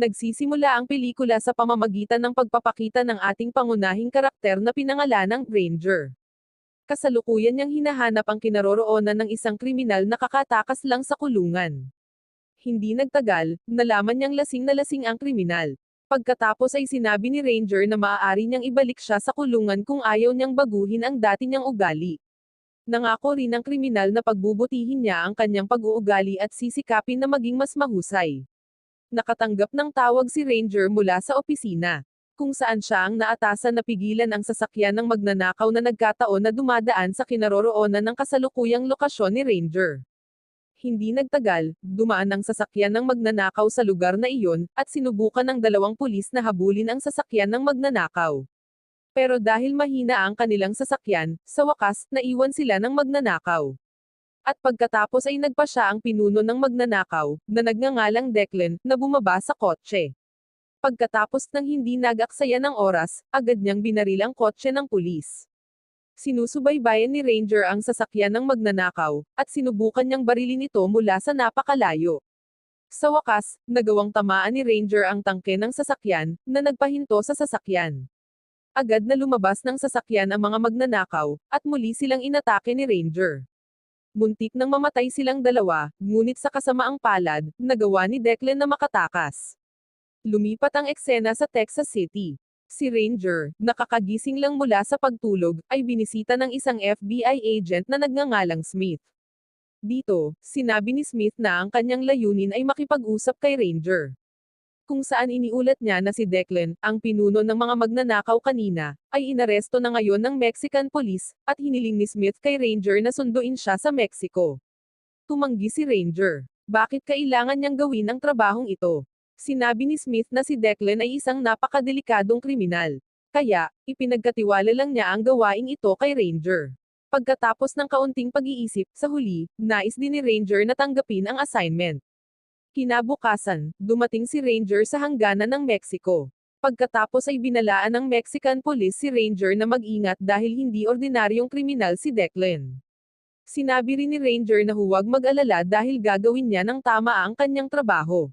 Nagsisimula ang pelikula sa pamamagitan ng pagpapakita ng ating pangunahing karakter na pinangalanang Ranger. Kasalukuyan niyang hinahanap ang kinaroroonan ng isang kriminal na kakatakas lang sa kulungan. Hindi nagtagal, nalaman niyang lasing na lasing ang kriminal. Pagkatapos ay sinabi ni Ranger na maaari niyang ibalik siya sa kulungan kung ayaw niyang baguhin ang dati niyang ugali. Nangako rin ng kriminal na pagbubutihin niya ang kanyang pag-uugali at sisikapin na maging mas mahusay. Nakatanggap ng tawag si Ranger mula sa opisina, kung saan siya ang naatasan na pigilan ang sasakyan ng magnanakaw na nagkataon na dumadaan sa kinaroroonan ng kasalukuyang lokasyon ni Ranger. Hindi nagtagal, dumaan ang sasakyan ng magnanakaw sa lugar na iyon, at sinubukan ng dalawang pulis na habulin ang sasakyan ng magnanakaw. Pero dahil mahina ang kanilang sasakyan, sa wakas, naiwan sila ng magnanakaw. At pagkatapos ay nagpa siya ang pinuno ng magnanakaw, na nagngangalang Declan, na bumaba sa kotse. Pagkatapos ng hindi nagaksaya ng oras, agad niyang binaril ang kotse ng pulis. Sinusubaybayan ni Ranger ang sasakyan ng magnanakaw, at sinubukan niyang barilin ito mula sa napakalayo. Sa wakas, nagawang tamaan ni Ranger ang tangke ng sasakyan, na nagpahinto sa sasakyan. Agad na lumabas ng sasakyan ang mga magnanakaw, at muli silang inatake ni Ranger. Muntik nang mamatay silang dalawa, ngunit sa kasamaang palad, nagawa ni Declan na makatakas. Lumipat ang eksena sa Texas City. Si Ranger, nakakagising lang mula sa pagtulog, ay binisita ng isang FBI agent na nagngangalang Smith. Dito, sinabi ni Smith na ang kanyang layunin ay makipag-usap kay Ranger kung saan iniulat niya na si Declan, ang pinuno ng mga magnanakaw kanina, ay inaresto na ngayon ng Mexican police, at hiniling ni Smith kay Ranger na sunduin siya sa Mexico. Tumanggi si Ranger. Bakit kailangan niyang gawin ang trabahong ito? Sinabi ni Smith na si Declan ay isang napakadelikadong kriminal. Kaya, ipinagkatiwala lang niya ang gawaing ito kay Ranger. Pagkatapos ng kaunting pag-iisip, sa huli, nais din ni Ranger na tanggapin ang assignment. Kinabukasan, dumating si Ranger sa hangganan ng Mexico. Pagkatapos ay binalaan ng Mexican police si Ranger na mag-ingat dahil hindi ordinaryong kriminal si Declan. Sinabi rin ni Ranger na huwag mag-alala dahil gagawin niya ng tama ang kanyang trabaho.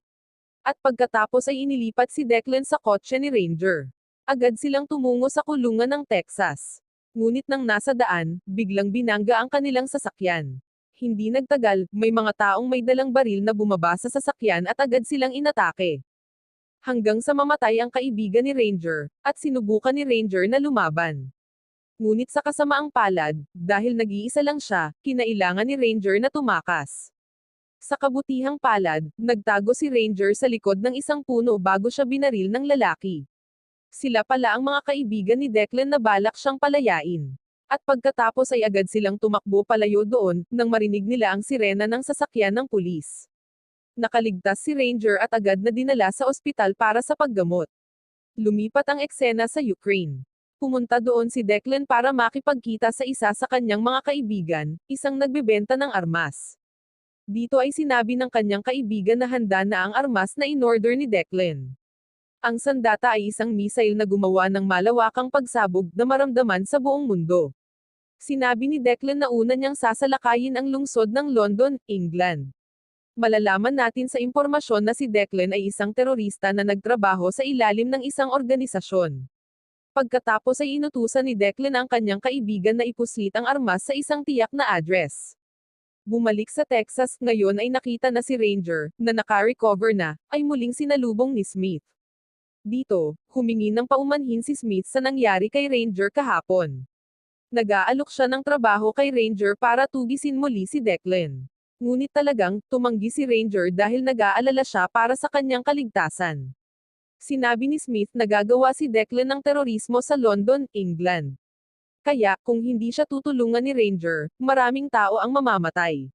At pagkatapos ay inilipat si Declan sa kotse ni Ranger. Agad silang tumungo sa kulungan ng Texas. Ngunit nang nasa daan, biglang binangga ang kanilang sasakyan. Hindi nagtagal, may mga taong may dalang baril na bumaba sa sasakyan at agad silang inatake. Hanggang sa mamatay ang kaibigan ni Ranger, at sinubukan ni Ranger na lumaban. Ngunit sa kasamaang palad, dahil nag-iisa lang siya, kinailangan ni Ranger na tumakas. Sa kabutihang palad, nagtago si Ranger sa likod ng isang puno bago siya binaril ng lalaki. Sila pala ang mga kaibigan ni Declan na balak siyang palayain. At pagkatapos ay agad silang tumakbo palayo doon, nang marinig nila ang sirena ng sasakyan ng pulis. Nakaligtas si Ranger at agad na dinala sa ospital para sa paggamot. Lumipat ang eksena sa Ukraine. Pumunta doon si Declan para makipagkita sa isa sa kanyang mga kaibigan, isang nagbebenta ng armas. Dito ay sinabi ng kanyang kaibigan na handa na ang armas na inorder ni Declan. Ang sandata ay isang missile na gumawa ng malawakang pagsabog na maramdaman sa buong mundo. Sinabi ni Declan na una niyang sasalakayin ang lungsod ng London, England. Malalaman natin sa impormasyon na si Declan ay isang terorista na nagtrabaho sa ilalim ng isang organisasyon. Pagkatapos ay inutusan ni Declan ang kanyang kaibigan na ipuslit ang armas sa isang tiyak na address. Bumalik sa Texas, ngayon ay nakita na si Ranger, na naka-recover na, ay muling sinalubong ni Smith. Dito, humingi ng paumanhin si Smith sa nangyari kay Ranger kahapon. Nag-aalok siya ng trabaho kay Ranger para tugisin muli si Declan. Ngunit talagang, tumanggi si Ranger dahil nag-aalala siya para sa kanyang kaligtasan. Sinabi ni Smith na gagawa si Declan ng terorismo sa London, England. Kaya, kung hindi siya tutulungan ni Ranger, maraming tao ang mamamatay.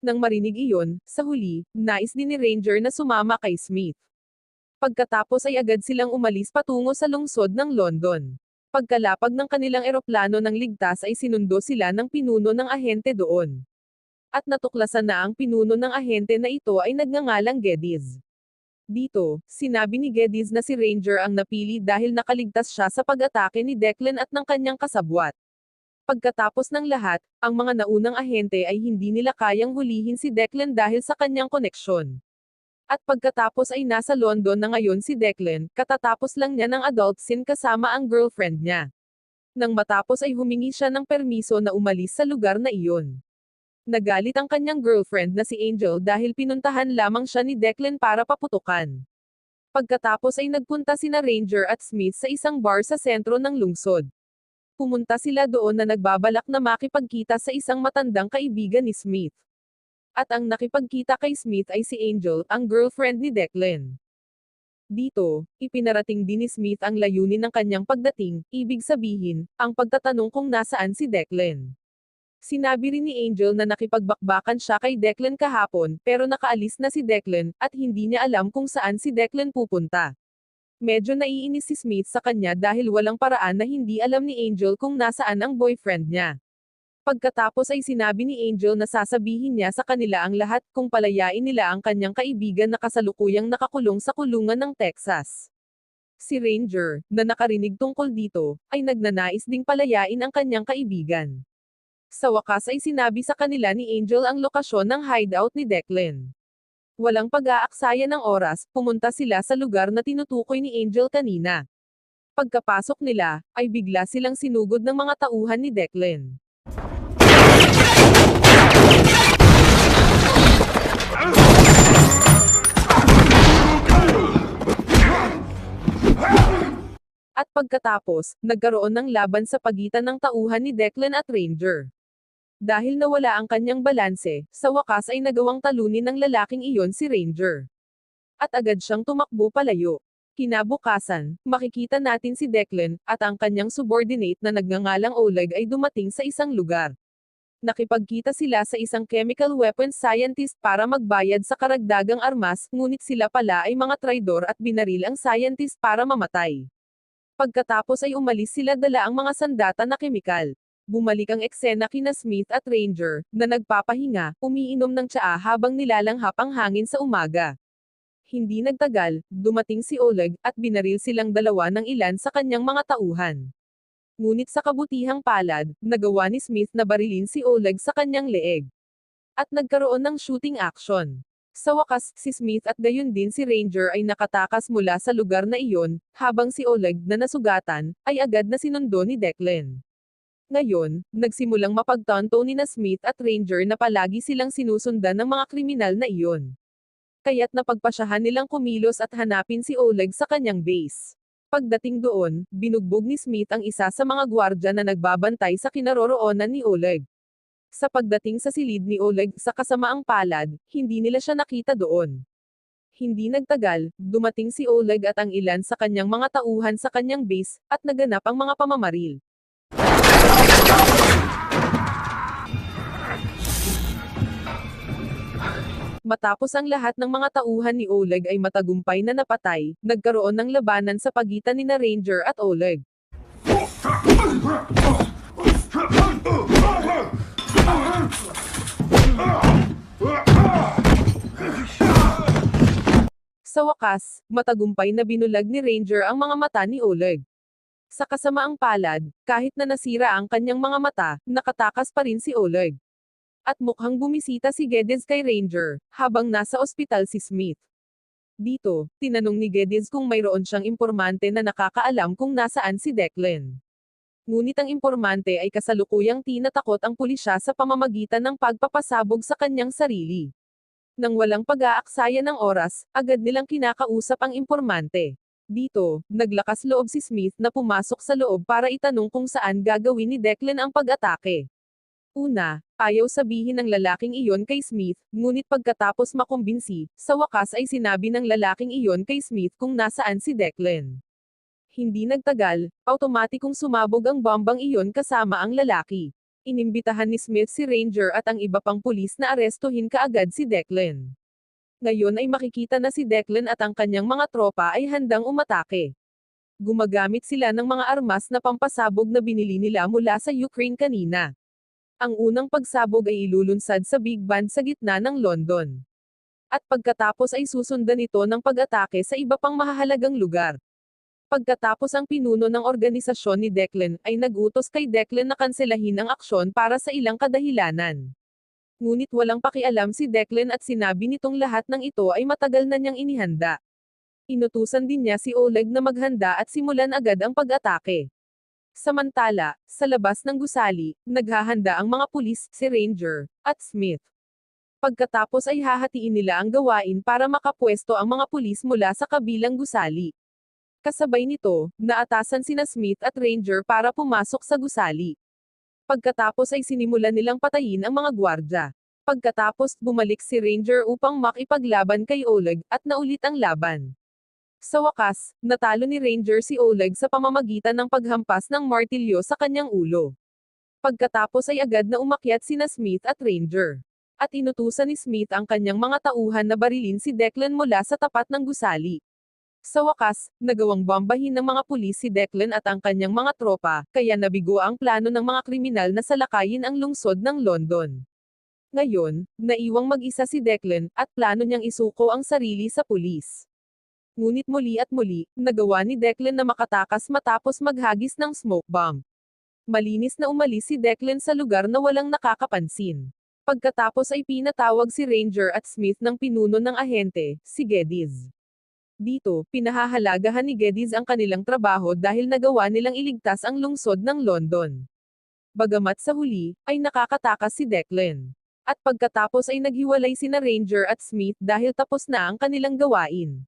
Nang marinig iyon, sa huli, nais din ni Ranger na sumama kay Smith. Pagkatapos ay agad silang umalis patungo sa lungsod ng London. Pagkalapag ng kanilang eroplano ng ligtas ay sinundo sila ng pinuno ng ahente doon. At natuklasan na ang pinuno ng ahente na ito ay nagngangalang Geddes. Dito, sinabi ni Geddes na si Ranger ang napili dahil nakaligtas siya sa pag-atake ni Declan at ng kanyang kasabwat. Pagkatapos ng lahat, ang mga naunang ahente ay hindi nila kayang hulihin si Declan dahil sa kanyang koneksyon. At pagkatapos ay nasa London na ngayon si Declan, katatapos lang niya ng adult scene kasama ang girlfriend niya. Nang matapos ay humingi siya ng permiso na umalis sa lugar na iyon. Nagalit ang kanyang girlfriend na si Angel dahil pinuntahan lamang siya ni Declan para paputukan. Pagkatapos ay nagpunta sina Ranger at Smith sa isang bar sa sentro ng lungsod. Pumunta sila doon na nagbabalak na makipagkita sa isang matandang kaibigan ni Smith. At ang nakipagkita kay Smith ay si Angel, ang girlfriend ni Declan. Dito, ipinarating din ni Smith ang layunin ng kanyang pagdating, ibig sabihin, ang pagtatanong kung nasaan si Declan. Sinabi rin ni Angel na nakipagbakbakan siya kay Declan kahapon, pero nakaalis na si Declan, at hindi niya alam kung saan si Declan pupunta. Medyo naiinis si Smith sa kanya dahil walang paraan na hindi alam ni Angel kung nasaan ang boyfriend niya. Pagkatapos ay sinabi ni Angel na sasabihin niya sa kanila ang lahat kung palayain nila ang kanyang kaibigan na kasalukuyang nakakulong sa kulungan ng Texas. Si Ranger, na nakarinig tungkol dito, ay nagnanais ding palayain ang kanyang kaibigan. Sa wakas ay sinabi sa kanila ni Angel ang lokasyon ng hideout ni Declan. Walang pag-aaksaya ng oras, pumunta sila sa lugar na tinutukoy ni Angel kanina. Pagkapasok nila, ay bigla silang sinugod ng mga tauhan ni Declan. Pagkatapos, nagkaroon ng laban sa pagitan ng tauhan ni Declan at Ranger. Dahil nawala ang kanyang balanse, sa wakas ay nagawang talunin ng lalaking iyon si Ranger. At agad siyang tumakbo palayo. Kinabukasan, makikita natin si Declan, at ang kanyang subordinate na nagngangalang Oleg ay dumating sa isang lugar. Nakipagkita sila sa isang chemical weapons scientist para magbayad sa karagdagang armas, ngunit sila pala ay mga traidor at binaril ang scientist para mamatay. Pagkatapos ay umalis sila dala ang mga sandata na kemikal. Bumalik ang eksena kina Smith at Ranger, na nagpapahinga, umiinom ng tsaa habang nilalanghap ang hangin sa umaga. Hindi nagtagal, dumating si Oleg, at binaril silang dalawa ng ilan sa kanyang mga tauhan. Ngunit sa kabutihang palad, nagawa ni Smith na barilin si Oleg sa kanyang leeg. At nagkaroon ng shooting action. Sa wakas, si Smith at gayon din si Ranger ay nakatakas mula sa lugar na iyon, habang si Oleg na nasugatan, ay agad na sinundo ni Declan. Ngayon, nagsimulang mapagtanto ni na Smith at Ranger na palagi silang sinusundan ng mga kriminal na iyon. Kaya't napagpasyahan nilang kumilos at hanapin si Oleg sa kanyang base. Pagdating doon, binugbog ni Smith ang isa sa mga gwardya na nagbabantay sa kinaroroonan ni Oleg. Sa pagdating sa silid ni Oleg sa kasamaang palad, hindi nila siya nakita doon. Hindi nagtagal, dumating si Oleg at ang ilan sa kanyang mga tauhan sa kanyang base, at naganap ang mga pamamaril. Matapos ang lahat ng mga tauhan ni Oleg ay matagumpay na napatay, nagkaroon ng labanan sa pagitan ni na Ranger at Oleg. Sa wakas, matagumpay na binulag ni Ranger ang mga mata ni Oleg. Sa kasamaang palad, kahit na nasira ang kanyang mga mata, nakatakas pa rin si Oleg. At mukhang bumisita si Geddes kay Ranger, habang nasa ospital si Smith. Dito, tinanong ni Geddes kung mayroon siyang impormante na nakakaalam kung nasaan si Declan. Ngunit ang impormante ay kasalukuyang tinatakot ang pulisya sa pamamagitan ng pagpapasabog sa kanyang sarili. Nang walang pag-aaksaya ng oras, agad nilang kinakausap ang impormante. Dito, naglakas loob si Smith na pumasok sa loob para itanong kung saan gagawin ni Declan ang pag-atake. Una, ayaw sabihin ng lalaking iyon kay Smith, ngunit pagkatapos makumbinsi, sa wakas ay sinabi ng lalaking iyon kay Smith kung nasaan si Declan. Hindi nagtagal, automatikong sumabog ang bombang iyon kasama ang lalaki. Inimbitahan ni Smith si Ranger at ang iba pang pulis na arestuhin kaagad si Declan. Ngayon ay makikita na si Declan at ang kanyang mga tropa ay handang umatake. Gumagamit sila ng mga armas na pampasabog na binili nila mula sa Ukraine kanina. Ang unang pagsabog ay ilulunsad sa Big Band sa gitna ng London. At pagkatapos ay susundan ito ng pag-atake sa iba pang mahahalagang lugar. Pagkatapos ang pinuno ng organisasyon ni Declan ay nagutos kay Declan na kanselahin ang aksyon para sa ilang kadahilanan. Ngunit walang pakialam si Declan at sinabi nitong lahat ng ito ay matagal na niyang inihanda. Inutusan din niya si Oleg na maghanda at simulan agad ang pag-atake. Samantala, sa labas ng gusali, naghahanda ang mga pulis, si Ranger, at Smith. Pagkatapos ay hahatiin nila ang gawain para makapwesto ang mga pulis mula sa kabilang gusali. Kasabay nito, naatasan sina Smith at Ranger para pumasok sa gusali. Pagkatapos ay sinimulan nilang patayin ang mga gwardya. Pagkatapos, bumalik si Ranger upang makipaglaban kay Oleg, at naulit ang laban. Sa wakas, natalo ni Ranger si Oleg sa pamamagitan ng paghampas ng martilyo sa kanyang ulo. Pagkatapos ay agad na umakyat sina Smith at Ranger. At inutusan ni Smith ang kanyang mga tauhan na barilin si Declan mula sa tapat ng gusali. Sa wakas, nagawang bombahin ng mga pulis si Declan at ang kanyang mga tropa, kaya nabigo ang plano ng mga kriminal na salakayin ang lungsod ng London. Ngayon, naiwang mag-isa si Declan, at plano niyang isuko ang sarili sa pulis. Ngunit muli at muli, nagawa ni Declan na makatakas matapos maghagis ng smoke bomb. Malinis na umalis si Declan sa lugar na walang nakakapansin. Pagkatapos ay pinatawag si Ranger at Smith ng pinuno ng ahente, si Geddes. Dito, pinahahalagahan ni Geddes ang kanilang trabaho dahil nagawa nilang iligtas ang lungsod ng London. Bagamat sa huli, ay nakakatakas si Declan. At pagkatapos ay naghiwalay sina Ranger at Smith dahil tapos na ang kanilang gawain.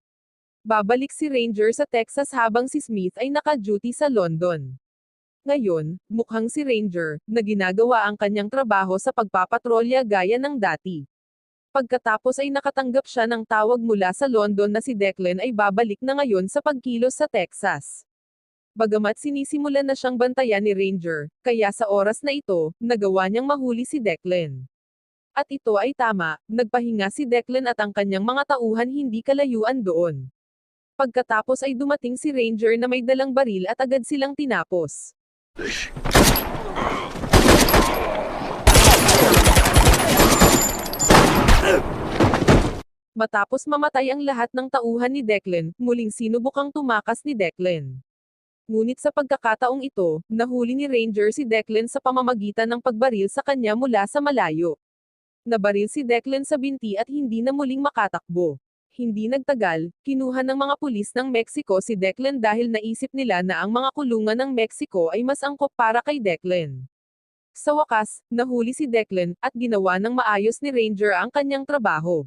Babalik si Ranger sa Texas habang si Smith ay naka-duty sa London. Ngayon, mukhang si Ranger, na ginagawa ang kanyang trabaho sa pagpapatrolya gaya ng dati. Pagkatapos ay nakatanggap siya ng tawag mula sa London na si Declan ay babalik na ngayon sa pagkilos sa Texas. Bagamat sinisimulan na siyang bantayan ni Ranger, kaya sa oras na ito, nagawa niyang mahuli si Declan. At ito ay tama, nagpahinga si Declan at ang kanyang mga tauhan hindi kalayuan doon. Pagkatapos ay dumating si Ranger na may dalang baril at agad silang tinapos. Matapos mamatay ang lahat ng tauhan ni Declan, muling sinubukang tumakas ni Declan. Ngunit sa pagkakataong ito, nahuli ni Ranger si Declan sa pamamagitan ng pagbaril sa kanya mula sa malayo. Nabaril si Declan sa binti at hindi na muling makatakbo. Hindi nagtagal, kinuha ng mga pulis ng Mexico si Declan dahil naisip nila na ang mga kulungan ng Mexico ay mas angkop para kay Declan. Sa wakas, nahuli si Declan, at ginawa ng maayos ni Ranger ang kanyang trabaho.